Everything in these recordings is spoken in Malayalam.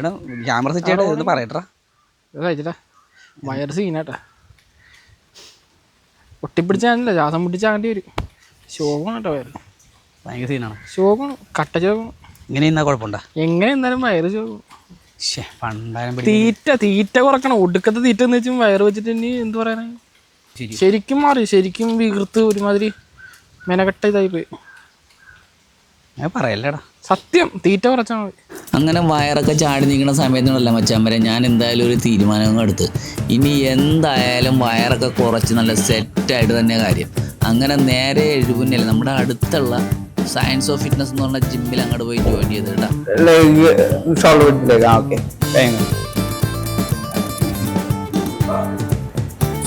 എടാ ക്യാമറ സെറ്റ് ചെയ്യട്ടെ ഒന്ന് പറയട്ടാ കഴിച്ചിട്ടാ വയറ് സീനാട്ടാ. ഒട്ടിപ്പിടിച്ചാണല്ലോ ശ്വാസം പിടിച്ചാണ്ടി വരും. ശോകമാണ് കേട്ടോ വയറ്. ഭയങ്കര സീനാണ്. ശോകം കട്ട ശോകം. ഇങ്ങനെ ഇന്നാ കുഴപ്പമുണ്ടാ? എങ്ങനെ ഇന്നാലും വയറ് ശോകം. തീറ്റ തീറ്റ കുറക്കണം. ഒടുക്കത്തെ തീറ്റ എന്ന് വെച്ചും വയറ് വെച്ചിട്ട് ഇനി എന്ത് പറയാനാ? ശരിക്കും മാറി ശരിക്കും വികൃത്ത് ഒരുമാതിരി മെനകെട്ട ഇതായി പോയി. ഞാൻ പറയല്ലേടാ. സത്യം തീറ്റ കുറച്ചാൽ മതി. അങ്ങനെ വയറൊക്കെ ചാടി നിൽക്കുന്ന മച്ചാൻ വരെ ഞാൻ എന്തായാലും ഒരു തീരുമാനം എടുത്ത്. ഇനി എന്തായാലും വയറൊക്കെ കുറച്ച് നല്ല സെറ്റായിട്ട് തന്നെ കാര്യം. അങ്ങനെ നേരെ എഴുപുന്നില്ല നമ്മുടെ അടുത്തുള്ള സയൻസ് ഓഫ് ഫിറ്റ്നസ് എന്ന് പറഞ്ഞ ജിമ്മിൽ അങ്ങോട്ട് പോയി ജോയിൻ ചെയ്ത്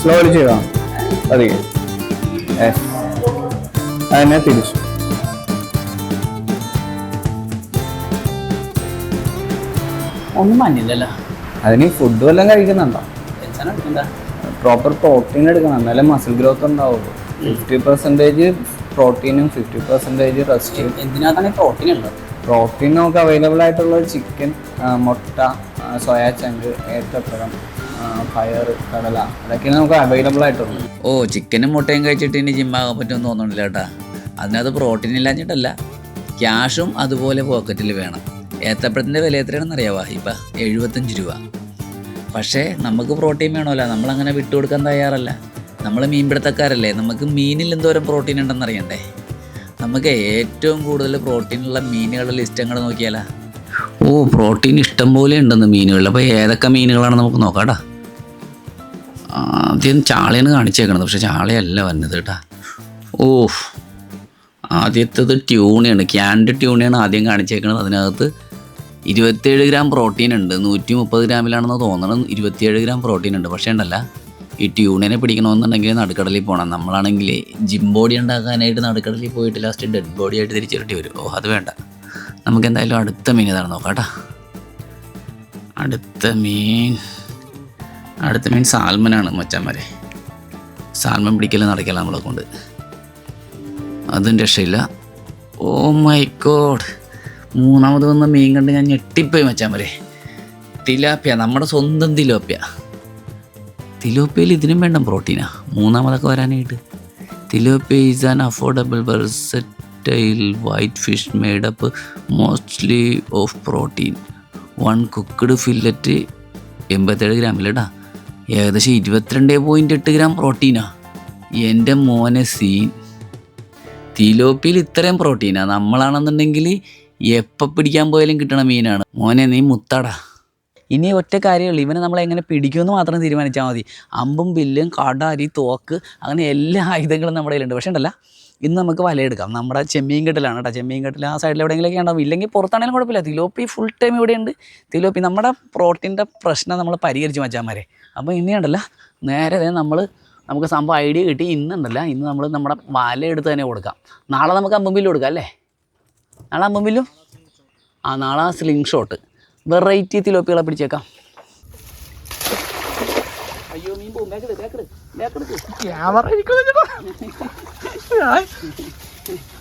സ്ലോലി ചെയ്താ? അധികം യെസ് അതിനെ തിരിച്ചു. ഒന്നും മഞ്ഞില്ലല്ലോ അതിന് ഫുഡ് എല്ലാം കഴിക്കുന്നുണ്ടോ? പ്രോപ്പർ പ്രോട്ടീൻ എടുക്കണം. എന്നാലേ മസിൽ ഗ്രോത്ത് ഉണ്ടാവുള്ളൂ. ഫിഫ്റ്റി പെർസെന്റേജ് പ്രോട്ടീനും ഫിഫ്റ്റി പെർസെന്റേജ് റെസ്റ്റും എന്തിനകത്താണ് പ്രോട്ടീൻ ഉള്ളത്? പ്രോട്ടീൻ നമുക്ക് അവൈലബിൾ ആയിട്ടുള്ളത് ചിക്കൻ മുട്ട സോയാ ചങ്ക് ഏത്തപ്പഴം പയർ കടല അതൊക്കെയാണ് നമുക്ക് അവൈലബിൾ ആയിട്ടുള്ളത്. ഓ ചിക്കനും മുട്ടയും കഴിച്ചിട്ട് ഇനി ജിമ്മാകാൻ പറ്റുമെന്ന് തോന്നുന്നില്ല കേട്ടാ അതിനകത്ത് പ്രോട്ടീൻ ഇല്ലാഞ്ഞിട്ടല്ല. ക്യാഷും അതുപോലെ പോക്കറ്റിൽ വേണം. ഏത്തപ്പഴത്തിന്റെ വില എത്രയാണെന്ന് അറിയാവാ? ഇപ്പം എഴുപത്തഞ്ച് രൂപ. പക്ഷേ നമുക്ക് പ്രോട്ടീൻ വേണമല്ലോ. നമ്മളങ്ങനെ വിട്ടുകൊടുക്കാൻ തയ്യാറല്ല. നമ്മൾ മീൻപിടുത്തക്കാരല്ലേ. നമുക്ക് മീനിൽ എന്തോരം പ്രോട്ടീൻ ഉണ്ടെന്ന് അറിയണ്ടേ? നമുക്ക് ഏറ്റവും കൂടുതൽ പ്രോട്ടീനുള്ള മീനുകളുടെ ലിസ്റ്റ് അങ്ങോട്ട് നോക്കിയാലാ? ഓ പ്രോട്ടീൻ ഇഷ്ടം പോലെ ഉണ്ടെന്ന് മീനുകളിൽ. അപ്പോൾ ഏതൊക്കെ മീനുകളാണ് നമുക്ക് നോക്കാട്ടാ ആദ്യം ചാളയാണ് കാണിച്ചേക്കണത്. പക്ഷെ ചാളയല്ല വന്നത് കേട്ടാ ഓ ആദ്യത്തേത് ട്യൂണിയാണ് ക്യാൻഡ് ട്യൂണിയാണ് ആദ്യം കാണിച്ചേക്കണത്. അതിനകത്ത് ഇരുപത്തേഴ് ഗ്രാം പ്രോട്ടീൻ ഉണ്ട്. നൂറ്റി മുപ്പത് ഗ്രാമിലാണെന്ന് തോന്നണം. ഇരുപത്തിയേഴ് ഗ്രാം പ്രോട്ടീൻ ഉണ്ട്. പക്ഷേ ഉണ്ടല്ല. ഈ ട്യൂണിനെ പിടിക്കണമെന്നുണ്ടെങ്കിൽ നടുക്കടലിൽ പോകണം നമ്മളാണെങ്കിൽ ജിം ബോഡി ഉണ്ടാക്കാനായിട്ട് നടുക്കടലിൽ പോയിട്ട് ലാസ്റ്റ് ഡെഡ് ബോഡി ആയിട്ട് തിരിച്ചിരട്ടി വരും. ഓ അത് വേണ്ട. നമുക്ക് എന്തായാലും അടുത്ത മീൻ ഇതാണ് നോക്കാം കേട്ടോ അടുത്ത മീൻ. അടുത്ത മീൻ സാൽമനാണ് മച്ചാന്മാരെ. സാൽമൻ പിടിക്കലും നടക്കല നമ്മളെ കൊണ്ട്. അതും രക്ഷയില്ല. ഓ മൈ ഗോഡ് മൂന്നാമത് വന്ന മീൻ കണ്ട് ഞാൻ ഞെട്ടിപ്പോയി മരെ തിലാപ്പിയ നമ്മുടെ സ്വന്തം തിലോപ്പ്യ തിലോപ്പിയയിൽ ഇതിനും വേണ്ട പ്രോട്ടീനാ മൂന്നാമതൊക്കെ വരാനായിട്ട്. Tilapia is an affordable versatile white fish made up mostly of protein one cooked fillet എൺപത്തേഴ് ഗ്രാമിലടാ. ഏകദേശം ഇരുപത്തിരണ്ട് പോയിന്റ് എട്ട് ഗ്രാം പ്രോട്ടീനാ എന്റെ മോനെ സീൻ. തിലോപ്പിയിൽ ഇത്രയും പ്രോട്ടീനാണ് നമ്മളാണെന്നുണ്ടെങ്കിൽ എപ്പോൾ പിടിക്കാൻ പോയാലും കിട്ടണ മീനാണ്. മോനെ നീ മുത്താടാ. ഇനി ഒറ്റ കാര്യമുള്ളൂ. ഇവനെ നമ്മൾ എങ്ങനെ പിടിക്കുമെന്ന് മാത്രം തീരുമാനിച്ചാൽ മതി. അമ്പും ബില്ലും കടാരി തോക്ക് അങ്ങനെ എല്ലാ ആയുധങ്ങളും നമ്മുടെ കയ്യിലുണ്ട്. പക്ഷേ ഉണ്ടല്ല ഇന്ന് നമുക്ക് വലയെടുക്കാം. നമ്മുടെ ചെമ്മീൻ കെട്ടിലാണ് കേട്ടോ. ചെമ്മീൻ കെട്ടിൽ ആ സൈഡിൽ എവിടെയെങ്കിലൊക്കെ ഉണ്ടാവും. ഇല്ലെങ്കിൽ പുറത്താണെങ്കിലും കുഴപ്പമില്ല. തിലോപ്പി ഫുൾ ടൈം ഇവിടെയുണ്ട് തിലോപ്പി നമ്മുടെ പ്രോട്ടീന്റെ പ്രശ്നം നമ്മൾ പരിഹരിച്ച് മച്ചാന്മാരെ. അപ്പോൾ ഇനി ഉണ്ടല്ല നേരെ നമ്മൾ നമുക്ക് സംഭവം ഐഡിയ കിട്ടി. ഇന്നുണ്ടല്ല ഇന്ന് നമ്മൾ നമ്മുടെ വലയെടുത്ത് തന്നെ കൊടുക്കാം. നാളെ നമുക്ക് അമ്പും ബില്ലും കൊടുക്കാം അല്ലേ? നാളെ ആകുമ്പോൾ ബില്ലും ആ നാളെ സ്ലിംഗ് ഷോട്ട് വെറൈറ്റി തിലോപ്പികളെ പിടിച്ചേക്കാം. അയ്യോ മീൻ പോകും ബാക്കെടു ബാക്കെടു ബാക്കെടുക്ക് ക്യാമറ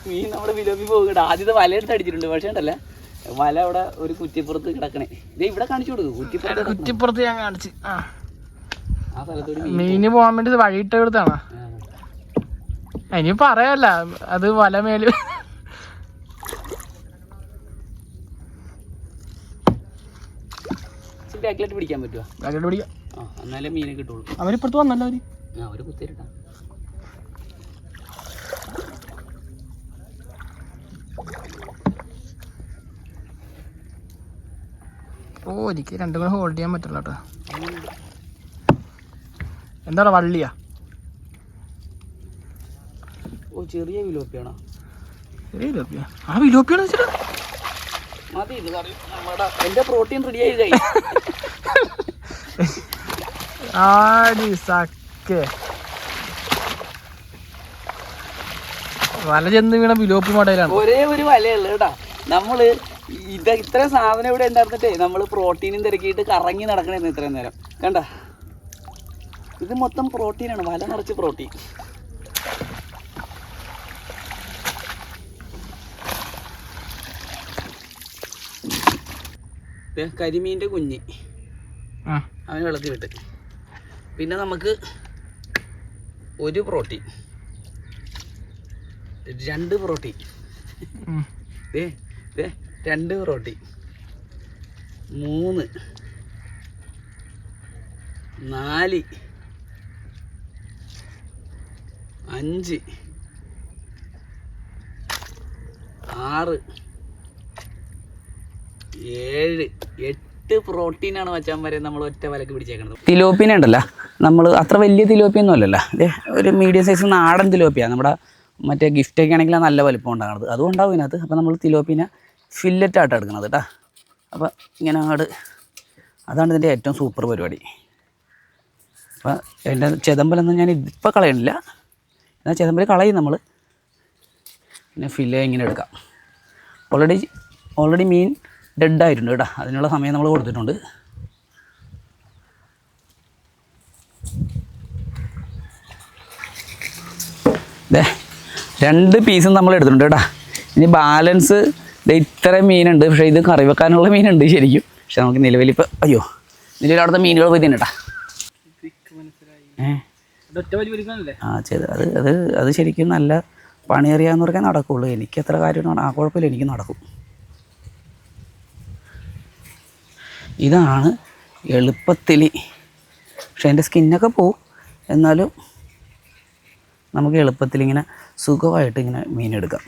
മീൻ നമ്മുടെ വിലോപ്പി പോകുന്നുണ്ട്. ആദ്യത്തെ വല എടുത്ത് അടിച്ചിട്ടുണ്ട്. പക്ഷേ ഉണ്ടല്ലേ. വല അവിടെ ഒരു കുറ്റിപ്പുറത്ത് കിടക്കണേ. ഇത് ഇവിടെ കാണിച്ചു കൊടുക്കും. കുറ്റിപ്പുറത്ത്. കുറ്റിപ്പുറത്ത് ഞാൻ കാണിച്ചു. ആ. ആ സ്ഥലത്തോട് മീൻ മീന് പോകാൻ വേണ്ടി വഴിയിട്ട് കൊടുത്താണ് ഇനി പറയല്ല. അത് വല മേൽ ബാക്കിലോട്ട് പിടിക്കാൻ പറ്റുമോ ബാക്കിലോട്ട് പിടിക്കാം. ആ എന്നാലേ മീനെ കിട്ടുള്ളൂ. അവരിപ്പുറത്ത് വന്നല്ലോ അവർ. ആ അവർ കുത്തിരിട്ടാ ഓ എനിക്ക് രണ്ടും കൂടെ ഹോൾഡ് ചെയ്യാൻ പറ്റില്ല കേട്ടോ. എന്താണ് വള്ളിയാ? ഓ ചെറിയ വിലോപ്പിയാണോ? ചെറിയ വിലോപ്പിയ? ആ വിലോപ്പിയാണ് വെച്ചിട്ട്? മതി ഇത് കറി നമ്മുടെ എന്റെ പ്രോട്ടീൻ റെഡി ആയി കഴി ആടി സക്ക്. വല ചെന്ന് വീണ ബിലോപ്പ് മടയിലാണ്. ഒരേ ഒരു വലയുള്ളു കേട്ടാ. നമ്മൾ ഇത് ഇത്ര സാധനം ഇവിടെ ഉണ്ടായിരുന്നിട്ടേ നമ്മൾ പ്രോട്ടീനും തിരക്കിയിട്ട് കറങ്ങി നടക്കണേന്ന് ഇത്രയും നേരം. കണ്ട? ഇത് മൊത്തം പ്രോട്ടീനാണ് വല നിറച്ച് പ്രോട്ടീൻ കരിമീന്റെ കുഞ്ഞ്. അവന് വെള്ളത്തിൽ വിട്ട്. പിന്നെ നമുക്ക് ഒരു പ്രോട്ടീൻ രണ്ട് പ്രോട്ടീൻ. ദേ ദേ രണ്ട് പ്രോട്ടീൻ മൂന്ന്. നാല്. അഞ്ച്. ആറ്. ഏഴ്. എട്ട്. പ്രോട്ടീനാണ് വരെ നമ്മൾ ഒറ്റ വലക്ക് പിടിച്ചേക്കുന്നത് തിലോപ്പിന ഉണ്ടല്ലോ. നമ്മൾ അത്ര വലിയ തിലോപ്പിയൊന്നും അല്ലല്ലോ. ഒരു മീഡിയം സൈസ് നാടൻ തിലോപ്പിയാണ് നമ്മുടെ മറ്റേ ഗിഫ്റ്റൊക്കെ ആണെങ്കിൽ നല്ല വലിപ്പം ഉണ്ടാകുന്നത്. അതുകൊണ്ടാവും ഇതിനകത്ത്. അപ്പോൾ നമ്മൾ തിലോപ്പിനെ ഫില്ലറ്റ് ആയിട്ട് എടുക്കുന്നത് കേട്ടോ അപ്പോൾ ഇങ്ങനെ അങ്ങോട്ട് അതാണ് ഇതിന്റെ ഏറ്റവും സൂപ്പർ പരിപാടി. അപ്പോൾ എന്റെ ചെതമ്പലൊന്നും ഞാൻ ഇപ്പോൾ കളയണില്ല. എന്നാൽ ചെതമ്പൽ കളയും നമ്മൾ പിന്നെ ഫില്ല് ഇങ്ങനെ എടുക്കാം. ഓൾറെഡി ഓൾറെഡി മീൻ ഡെഡ് ആയിട്ടുണ്ട് കേട്ടോ. അതിനുള്ള സമയം നമ്മൾ കൊടുത്തിട്ടുണ്ട്. ദേ രണ്ട് പീസും നമ്മൾ എടുത്തിട്ടുണ്ട് കേട്ടോ. ഇനി ബാലൻസ് ഇത്ര മീനുണ്ട്. പക്ഷേ ഇത് കറി വെക്കാനുള്ള മീനുണ്ട് ശരിക്കും. പക്ഷെ നമുക്ക് നിലവിലിപ്പോൾ അയ്യോ നിലവിൽ അവിടുത്തെ മീനുകൾ പോയി തിന്നട്ടാ ആ ചെയ്ത് അത് അത് അത് ശരിക്കും നല്ല പണിയറിയാവുന്നവർക്കേ നടക്കുള്ളൂ. എനിക്ക് എത്ര കാര്യമാണ് ആ കുഴപ്പമില്ല. എനിക്ക് നടക്കും. ഇതാണ് എളുപ്പത്തിൽ പക്ഷേ എന്റെ സ്കിന്നൊക്കെ പോവും. എന്നാലും നമുക്ക് എളുപ്പത്തിൽ ഇങ്ങനെ സുഖമായിട്ട് ഇങ്ങനെ മീനെടുക്കാം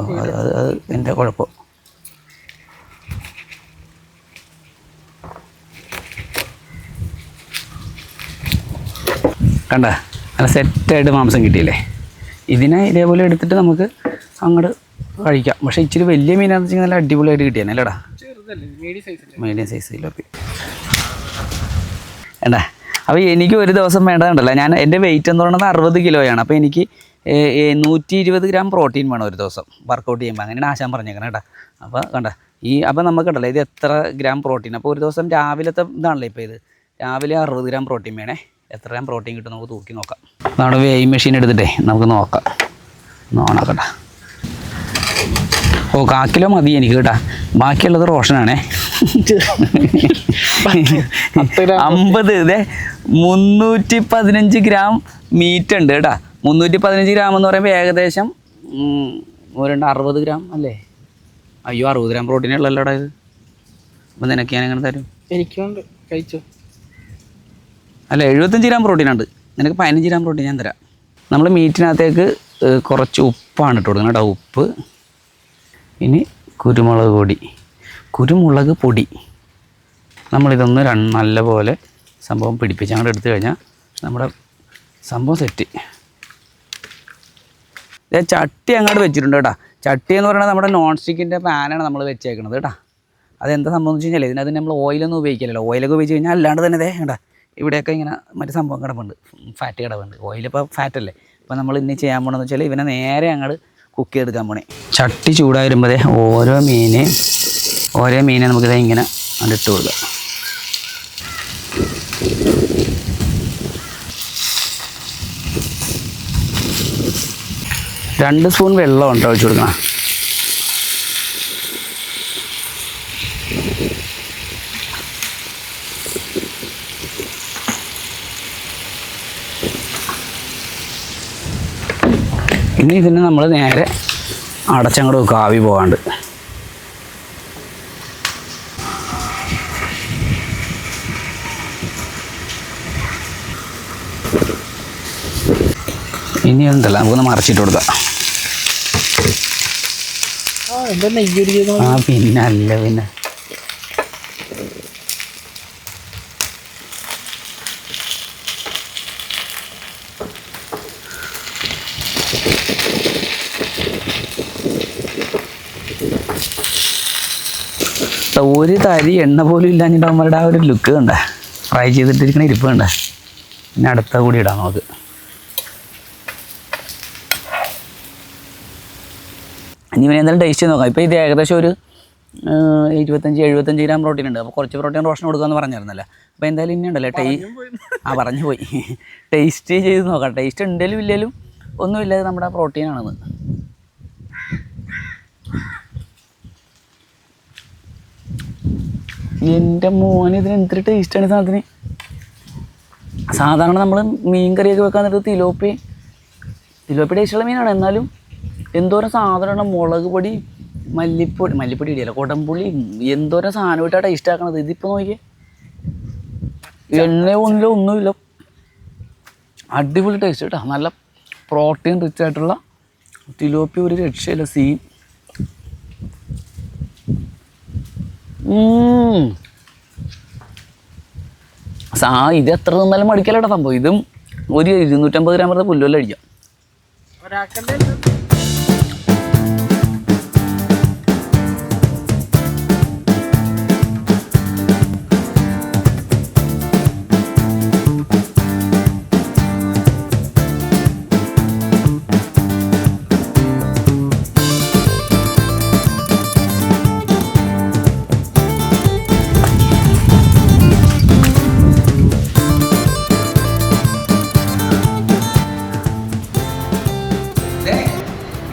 അത് അത് എന്റെ കുഴപ്പം. കണ്ട നല്ല സെറ്റായിട്ട് മാംസം കിട്ടിയില്ലേ? ഇതിനെ ഇതേപോലെ എടുത്തിട്ട് നമുക്ക് അങ്ങോട്ട് കഴിക്കാം. പക്ഷേ ഇച്ചിരി വലിയ മീനാണെന്ന് വെച്ചാൽ നല്ല അടിപൊളിയായിട്ട് കിട്ടിയാണ് അല്ലേടാ? മീഡിയം സൈസ് കിലോപ്പി വേണ്ട അപ്പോൾ എനിക്ക് ഒരു ദിവസം വേണ്ടതുണ്ടല്ലോ. ഞാൻ എന്റെ വെയിറ്റ് എന്ന് പറയുന്നത് അറുപത് കിലോയാണ് അപ്പോൾ എനിക്ക് നൂറ്റി ഇരുപത് ഗ്രാം പ്രോട്ടീൻ വേണം ഒരു ദിവസം വർക്കൗട്ട് ചെയ്യുമ്പോൾ അങ്ങനെയാണ് ആശാൻ പറഞ്ഞേക്കണം കേട്ടോ. അപ്പോൾ കണ്ട ഈ അപ്പോൾ നമുക്കുണ്ടല്ലോ ഇത് എത്ര ഗ്രാം പ്രോട്ടീൻ അപ്പോൾ ഒരു ദിവസം രാവിലത്തെ ഇതാണല്ലോ ഇപ്പോൾ ഇത്. രാവിലെ അറുപത് ഗ്രാം പ്രോട്ടീൻ വേണേ. എത്ര ഗ്രാം പ്രോട്ടീൻ കിട്ടും നമുക്ക് തൂക്കി നോക്കാം. നമ്മുടെ വേയ് മെഷീൻ എടുത്തിട്ടേ? നമുക്ക് നോക്കാം. നോണാക്കട്ടെ ഓ കാക്കിലോ കിലോ മതി എനിക്ക് കേട്ടാ ബാക്കിയുള്ളത് റോഷനാണേ. അമ്പത് ഇതേ മുന്നൂറ്റി പതിനഞ്ച് ഗ്രാം മീറ്റ് ഉണ്ട് കേട്ടാ. മുന്നൂറ്റി പതിനഞ്ച് ഗ്രാം എന്ന് പറയുമ്പോൾ ഏകദേശം ഒരു രണ്ട് അറുപത് ഗ്രാം അല്ലേ? അയ്യോ അറുപത് ഗ്രാം പ്രോട്ടീൻ ഉള്ളല്ലോടാ ഇത്. അപ്പം നിനക്ക് ഞാൻ എങ്ങനെ തരും? എനിക്കുണ്ട്. കഴിച്ചോ? അല്ല എഴുപത്തഞ്ച് ഗ്രാം പ്രോട്ടീൻ ഉണ്ട്. നിനക്ക് പതിനഞ്ച് ഗ്രാം പ്രോട്ടീൻ ഞാൻ തരാം. നമ്മൾ മീറ്റിനകത്തേക്ക് കുറച്ച് ഉപ്പാണ് ഇട്ട് കൊടുക്കുന്നത് കേട്ടോ ഉപ്പ്. ഇനി കുരുമുളക് പൊടി. കുരുമുളക് പൊടി. നമ്മളിതൊന്ന് നല്ലപോലെ സംഭവം പിടിപ്പിച്ച് അങ്ങോട്ട് എടുത്തു കഴിഞ്ഞാൽ നമ്മുടെ സംഭവം സെറ്റ്. ചട്ടി അങ്ങോട്ട് വെച്ചിട്ടുണ്ട് കേട്ടോ. ചട്ടി എന്ന് പറയുന്നത് നമ്മുടെ നോൺ സ്റ്റിക്കിന്റെ പാനാണ് നമ്മൾ വെച്ചേക്കുന്നത് കേട്ടോ. അതെന്താ സംഭവം എന്ന് വെച്ച് കഴിഞ്ഞാൽ ഇതിനകത്ത് നമ്മൾ ഓയിലൊന്നും ഉപയോഗിക്കില്ലല്ലോ ഓയിലൊക്കെ ഉപയോഗിച്ച് കഴിഞ്ഞാൽ അല്ലാണ്ട് തന്നെ ദേ കേട്ടോ ഇവിടെയൊക്കെ ഇങ്ങനെ മറ്റു സംഭവം കിടപ്പുണ്ട്. ഫാറ്റ് കിടപ്പുണ്ട്. ഓയിലിപ്പോൾ ഫാറ്റല്ലേ അപ്പോൾ നമ്മൾ ഇനി ചെയ്യാൻ പോകണമെന്ന് വെച്ചാൽ ഇവനെ നേരെ അങ്ങോട്ട് കുക്ക് ചെയ്തെടുക്കാൻ പോണേ. ചട്ടി ചൂടായി വരുമ്പോഴേ ഓരോ മീന് ഓരോ മീനെ നമുക്കിത് ഇങ്ങനെ അതിട്ട് കൊടുക്കാം. രണ്ട് സ്പൂൺ വെള്ളം ഉണ്ടോ ഒഴിച്ചു കൊടുക്കണം. ഇനി ഇതിനെ നമ്മൾ നേരെ അടച്ചങ്ങോട്ട് വെക്കുക ആവി പോകാണ്ട് ഇനി എന്തല്ല നമുക്കൊന്ന് മറച്ചിട്ട് കൊടുക്കാം. ആ പിന്നല്ല പിന്നെ. ഒരു തരി എണ്ണ പോലും ഇല്ലാഞ്ഞിട്ട് അവന്മാരുടെ ആ ഒരു ലുക്ക് കണ്ട? ഫ്രൈ ചെയ്തിട്ടിരിക്കണ ഇരിപ്പ് കണ്ട? പിന്നെ അടുത്ത കൂടി ഇടാം നമുക്ക്. ഇനി ഇവനെ എന്തായാലും ടേസ്റ്റ് ചെയ്ത് നോക്കാം. ഇപ്പോൾ ഇത് ഏകദേശം ഒരു ഇരുപത്തഞ്ച് എഴുപത്തഞ്ച് ഗ്രാം പ്രോട്ടീൻ ഉണ്ട്. അപ്പോൾ കുറച്ച് പ്രോട്ടീൻ റോഷൻ കൊടുക്കാമെന്ന് പറഞ്ഞിരുന്നല്ലോ അപ്പോൾ എന്തായാലും ഇനി ഉണ്ടല്ലോ ടേ ആ പറഞ്ഞു പോയി. ടേസ്റ്റ് ചെയ്ത് നോക്കാം. ടേസ്റ്റ് ഉണ്ടെങ്കിലും ഇല്ലെങ്കിലും ഒന്നുമില്ലാതെ നമ്മുടെ പ്രോട്ടീനാണെന്ന് എന്റെ മോന് ഇതിന് എന്തൊരു ടേസ്റ്റാണ് ഈ സാധാരണ നമ്മൾ മീൻ കറിയൊക്കെ വെക്കാൻ നേരത്ത് തിലോപ്പി തിലോപ്പി ടേസ്റ്റുള്ള മീനാണ്. എന്നാലും എന്തോരം സാധനമാണ് മുളക് പൊടി മല്ലിപ്പൊടി മല്ലിപ്പൊടി ഇടിയല്ല കൊടംപുളി എന്തോരം സാധനം ഇട്ടാണ് ടേസ്റ്റ് ആക്കണത്? ഇതിപ്പോൾ നോക്കിയേ. എണ്ണ ഒന്നിലോ ഒന്നുമില്ല. അടിപൊളി ടേസ്റ്റ് കേട്ടോ. നല്ല പ്രോട്ടീൻ റിച്ച് ആയിട്ടുള്ള തിലോപ്പി ഒരു രക്ഷയില്ല സീൻ സാ ഇത് എത്ര നിന്നാലും മടിക്കലട സംഭവം. ഇതും ഒരു ഇരുന്നൂറ്റമ്പത് ഗ്രാം വരെ പുല്ലുവല്ല അടിക്കാം.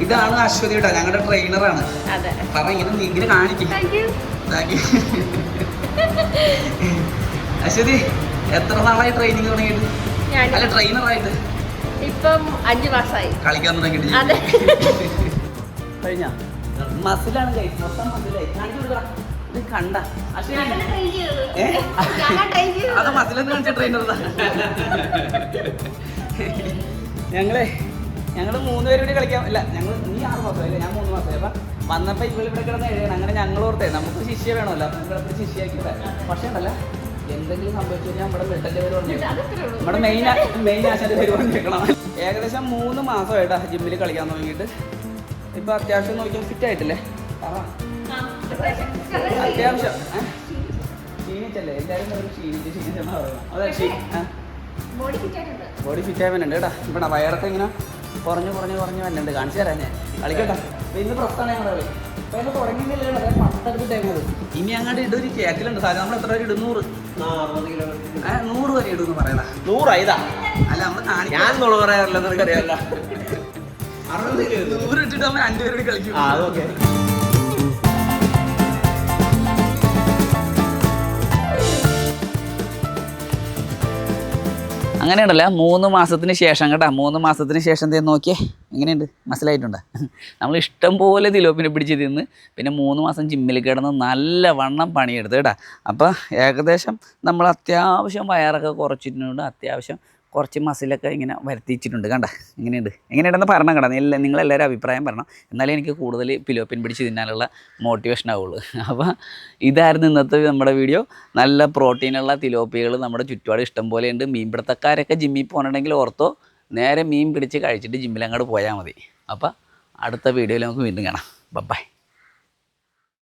ഇതാണ് അശ്വതി കേട്ടോ ഞങ്ങളുടെ ട്രെയിനറാണ് പറ ഇങ്ങനെ കാണിക്കും. അശ്വതി എത്ര നാളായി ട്രെയിനിങ് തുടങ്ങിയിട്ട്? അല്ല ട്രെയിനറായിട്ട് ഇപ്പം അഞ്ചു മാസമായി കളിക്കാൻ തുടങ്ങിയിട്ട് കഴിഞ്ഞ? മസിലാണ് മൊത്തം മസിലായി. ഇത് കണ്ട? അത് മസിലെന്ന് കാണിച്ച ട്രെയിനർ ഞങ്ങളെ ഞങ്ങൾ മൂന്ന് പേരും കൂടി കളിക്കാം ഇല്ല ഞങ്ങൾ നീ ആറ് മാസമല്ലേ ഞാൻ മൂന്ന് മാസമായി അപ്പം വന്നപ്പോൾ ഇവിടെ ഇവിടെ കിടന്ന് എഴുതണം അങ്ങനെ ഞങ്ങൾ ഓർത്തേ നമുക്ക് ശിഷ്യ വേണമല്ലോ. അപ്പം ഇവിടെ വിടാം പക്ഷേ ഉണ്ടല്ല എന്തെങ്കിലും സംഭവിച്ചു കഴിഞ്ഞാൽ നമ്മുടെ പേര് പറഞ്ഞു നമ്മുടെ മെയിൻ മെയിൻ ആശാന്റെ പേര് പറഞ്ഞേക്കണം ഏകദേശം മൂന്ന് മാസമായിട്ടാ ജിമ്മിൽ കളിക്കാൻ തുടങ്ങിയിട്ട്. ഇപ്പം അത്യാവശ്യം നോക്കിയാൽ ഫിറ്റ് ആയിട്ടില്ലേ? അത്യാവശ്യം? ക്ഷീണിച്ചല്ലേ? എല്ലാവരും പറയും ക്ഷീണിച്ച് ക്ഷീണിച്ചെന്നാ പറയുന്നത് അതെ ബോഡി ഫിറ്റ് ആയി വരുന്നുണ്ട് കേട്ടാ. ഇവിടെ വയറൊക്കെ ഇങ്ങനെ കുറഞ്ഞു കുറഞ്ഞു കുറഞ്ഞു വരുന്നുണ്ട് കാണിച്ചു തരാം ഞാൻ. കളിക്കട്ടെ. അപ്പൊ ഇന്ന് പ്രശ്നമാണ് ഞങ്ങളുടെ കളി അപ്പൊ ഇന്ന് തുടങ്ങിയില്ലേ പത്തെടുത്തിട്ടേക്കുന്നത് ഇനി അങ്ങോട്ട് ഇടൊരു കേക്കിലുണ്ട്. സാധനം നമ്മൾ എത്ര പേര് ഇടും? നൂറ്. നൂറ് വരെ ഇടും എന്ന് പറയണ നൂറായതാ അല്ല നമ്മൾ ഞാൻ നുള പറയാറില്ല നിനക്കറിയാമല്ല. നൂറ് ഇട്ടിട്ട് നമ്മൾ രണ്ടുപേരും കൂടി കളിക്കും. ആ അതൊക്കെ അങ്ങനെയുണ്ടല്ല മൂന്ന് മാസത്തിന് ശേഷം കേട്ടോ മൂന്ന് മാസത്തിന് ശേഷം എന്തേ നോക്കിയേ എങ്ങനെയുണ്ട്? മനസ്സിലായിട്ടുണ്ടോ? നമ്മൾ ഇഷ്ടം പോലെ തിലോപ്പിനെ പിടിച്ച് തിന്ന് പിന്നെ മൂന്ന് മാസം ജിമ്മിൽ കിടന്ന് നല്ല വണ്ണം പണിയെടുത്ത് കേട്ടോ. അപ്പോൾ ഏകദേശം നമ്മൾ അത്യാവശ്യം വയറൊക്കെ കുറച്ചിട്ടുണ്ട് അത്യാവശ്യം കുറച്ച് മസിലൊക്കെ ഇങ്ങനെ വരുത്തിച്ചിട്ടുണ്ട്. കണ്ട? എങ്ങനെയുണ്ട് എങ്ങനെയുണ്ടെന്ന് പറഞ്ഞ കേട്ടോ നിങ്ങൾ നിങ്ങളെല്ലാവരും അഭിപ്രായം പറയണം. എന്നാലേ എനിക്ക് കൂടുതൽ പിലോപ്പിൻ പിടിച്ച് തിന്നാനുള്ള മോട്ടിവേഷൻ ആവുള്ളൂ. അപ്പോൾ ഇതായിരുന്നു ഇന്നത്തെ നമ്മുടെ വീഡിയോ നല്ല പ്രോട്ടീനുള്ള തിലോപ്പികൾ നമ്മുടെ ചുറ്റുപാട് ഇഷ്ടം പോലെയുണ്ട് മീൻപിടുത്തക്കാരൊക്കെ ജിമ്മിൽ പോകണമെങ്കിൽ ഓർത്തോ നേരെ മീൻ പിടിച്ച് കഴിച്ചിട്ട് ജിമ്മിൽ അങ്ങോട്ട് പോയാൽ മതി. അപ്പോൾ അടുത്ത വീഡിയോയിൽ നമുക്ക് വീണ്ടും കാണാം. ബൈ